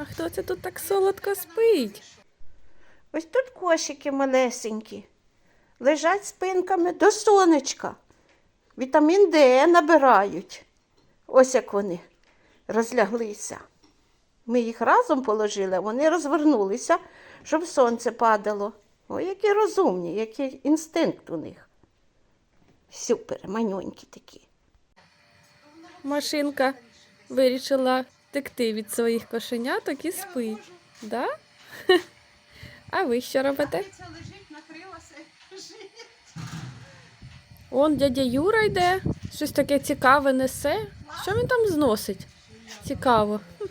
А хто це тут так солодко спить? Ось тут кошики малесенькі. Лежать спинками до сонечка. Вітамін Д набирають. Ось як вони розляглися. Ми їх разом положили, а вони розвернулися, щоб сонце падало. Ой, які розумні, який інстинкт у них. Супер, манюнькі такі. Машинка вирішила втекти від своїх кошеняток і спить. Да? А ви що робите? Он дядя Юра йде, щось таке цікаве несе. Що він там зносить? Цікаво.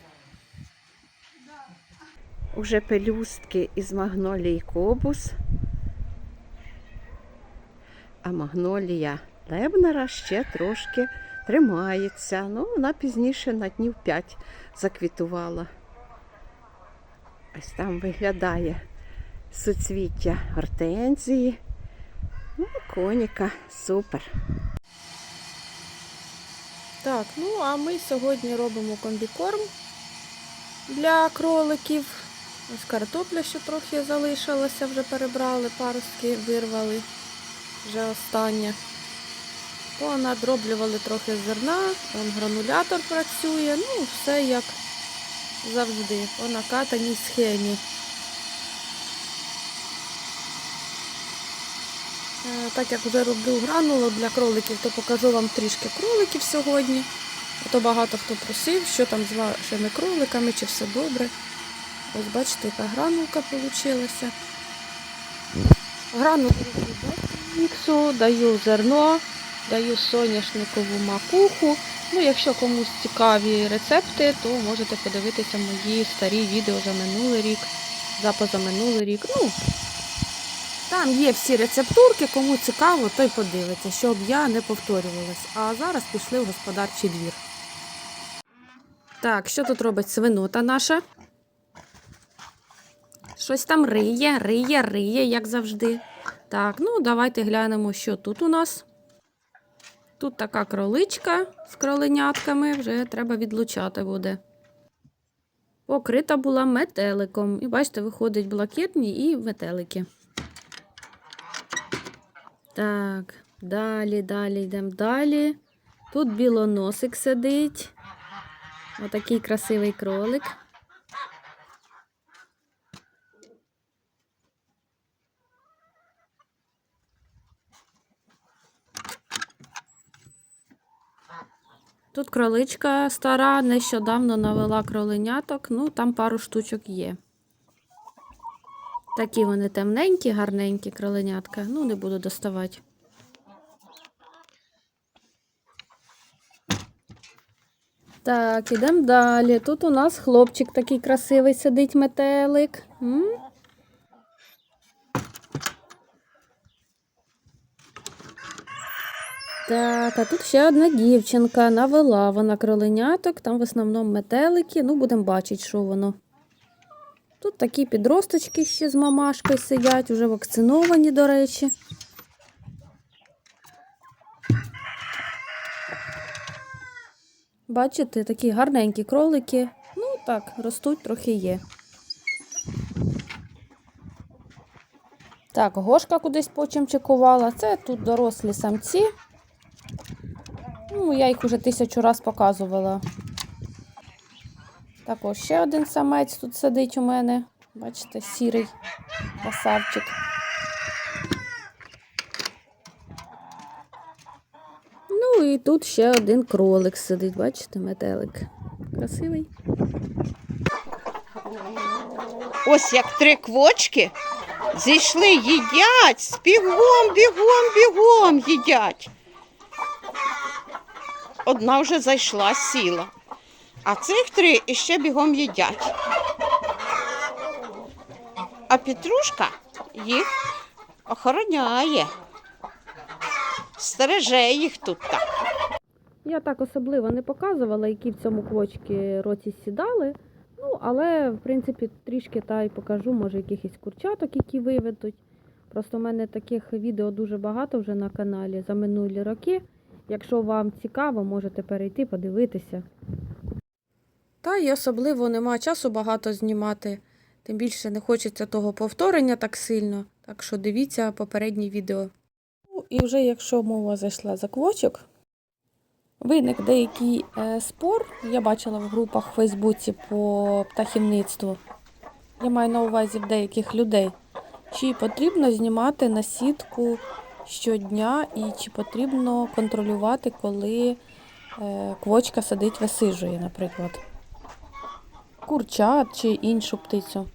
Уже пелюстки із магнолії кобус. А магнолія Лебнера ще трошки тримається. Ну, вона пізніше на днів 5 заквітувала. Ось там виглядає суцвіття гортензії. Ну, коніка, супер. Так, ну а ми сьогодні робимо комбікорм для кроликів. Ось картопля, що трохи залишилася, вже перебрали, паростки вирвали вже останнє. Понадроблювали трохи зерна, он гранулятор працює, ну, все як завжди, по накатаній схемі. Е, Так як вже роблю гранулу для кроликів, то покажу вам трішки кроликів сьогодні. А то багато хто просив, що там з вашими кроликами, чи все добре. Ось бачите, яка гранулка вийшла. Гранулку міксу, даю зерно, даю соняшникову макуху. Ну, якщо комусь цікаві рецепти, то можете подивитися мої старі відео за минулий рік, за позаминулий рік. Ну, там є всі рецептурки, кому цікаво, той подивиться, щоб я не повторювалась. А зараз пішли в господарчий двір. Так, що тут робить свинота наша? Щось там риє, риє, риє, як завжди. Так, ну давайте глянемо, що тут у нас. Тут така кроличка з кроленятками, вже треба відлучати буде. Покрита була метеликом. І бачите, виходить блакитні і метелики. Так, далі, далі йдемо далі. Тут білоносик сидить. Отакий красивий кролик. Тут кроличка стара, нещодавно навела кроленяток, ну там пару штучок є. Такі вони темненькі, гарненькі кроленятка. Ну, не буду доставати. Так, ідемо далі. Тут у нас хлопчик такий красивий сидить метелик. М? Так, а тут ще одна дівчинка навела вона кроленяток, там в основному метелики. Ну, будемо бачити, що воно. Тут такі підросточки ще з мамашкою сидять, вже вакциновані, до речі. Бачите, такі гарненькі кролики. Ну так, ростуть трохи є. Так, гошка кудись почимчикувала. Це тут дорослі самці. Ну, я їх уже тисячу раз показувала. Також ще один самець тут сидить у мене. Бачите, сірий красавчик. Ну і тут ще один кролик сидить, бачите, метелик. Красивий. Ось як три квочки зійшли, їдять, бігом, бігом, бігом їдять. Одна вже зайшла, сіла. А цих три іще бігом їдять. А Петрушка їх охороняє. Стереже їх тут так. Я так особливо не показувала, які в цьому квочки році сідали. Ну, але, в принципі, трішки та й покажу, може, якихось курчаток, які виведуть. Просто в мене таких відео дуже багато вже на каналі за минулі роки. Якщо вам цікаво, можете перейти, подивитися. Та й особливо нема часу багато знімати, тим більше не хочеться того повторення так сильно, так що дивіться попередні відео. Ну, і вже якщо мова зайшла за квочок, виник деякий е, спор, я бачила в групах в Фейсбуці по птахівництву. Я маю на увазі деяких людей. Чи потрібно знімати на сітку щодня і чи потрібно контролювати, коли е, квочка сидить, висижує, наприклад. Курчат чи іншу птицю.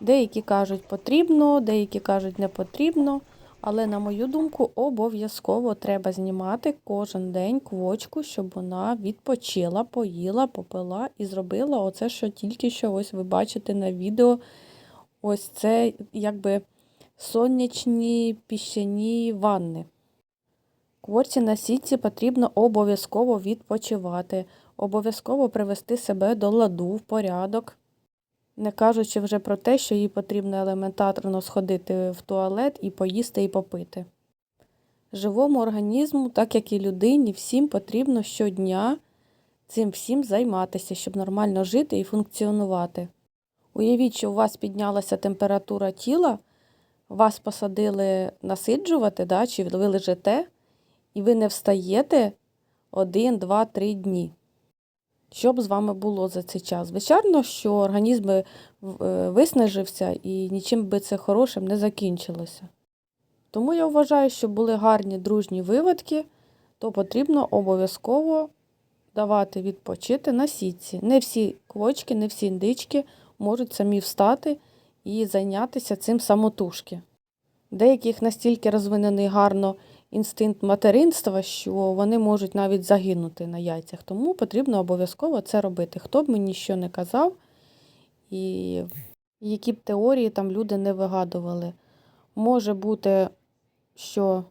Деякі кажуть потрібно, деякі кажуть не потрібно. Але, на мою думку, обов'язково треба знімати кожен день квочку, щоб вона відпочила, поїла, попила і зробила оце, що тільки що ось ви бачите на відео. Ось це якби сонячні піщані ванни. Кворці на сітці потрібно обов'язково відпочивати, обов'язково привести себе до ладу в порядок. Не кажучи вже про те, що їй потрібно елементарно сходити в туалет і поїсти і попити. Живому організму, так як і людині, всім потрібно щодня цим всім займатися, щоб нормально жити і функціонувати. Уявіть, що у вас піднялася температура тіла, вас посадили насиджувати, да, чи ви лежите, і ви не встаєте один, два, три дні. Що б з вами було за цей час? Звичайно, що організм би е, виснажився і нічим би це хорошим не закінчилося. Тому я вважаю, що були гарні дружні виводки, то потрібно обов'язково давати відпочити на сітці. Не всі квочки, не всі індички можуть самі встати і зайнятися цим самотужки. Деяких настільки розвинений гарно інстинкт материнства, що вони можуть навіть загинути на яйцях. Тому потрібно обов'язково це робити. Хто б мені що не казав, і які б теорії там люди не вигадували. Може бути, що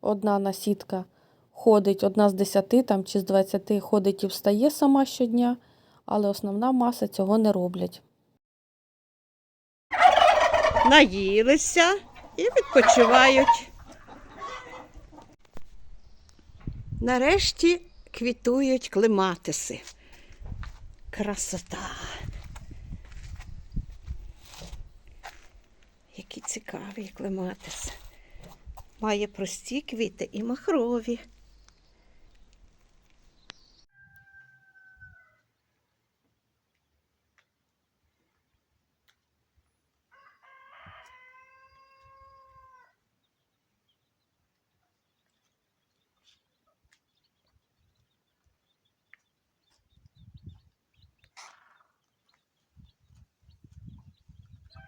одна насідка ходить, одна з десяти там, чи з двадцяти ходить і встає сама щодня, але основна маса цього не роблять. Наїлися і відпочивають. Нарешті квітують клематиси. Красота. Які цікаві клематиси. Має прості квіти і махрові.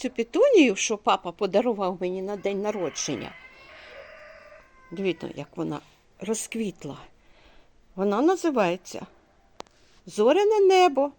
цю петунію, що папа подарував мені на день народження, дивіться, як вона розквітла. Вона називається Зоряне небо.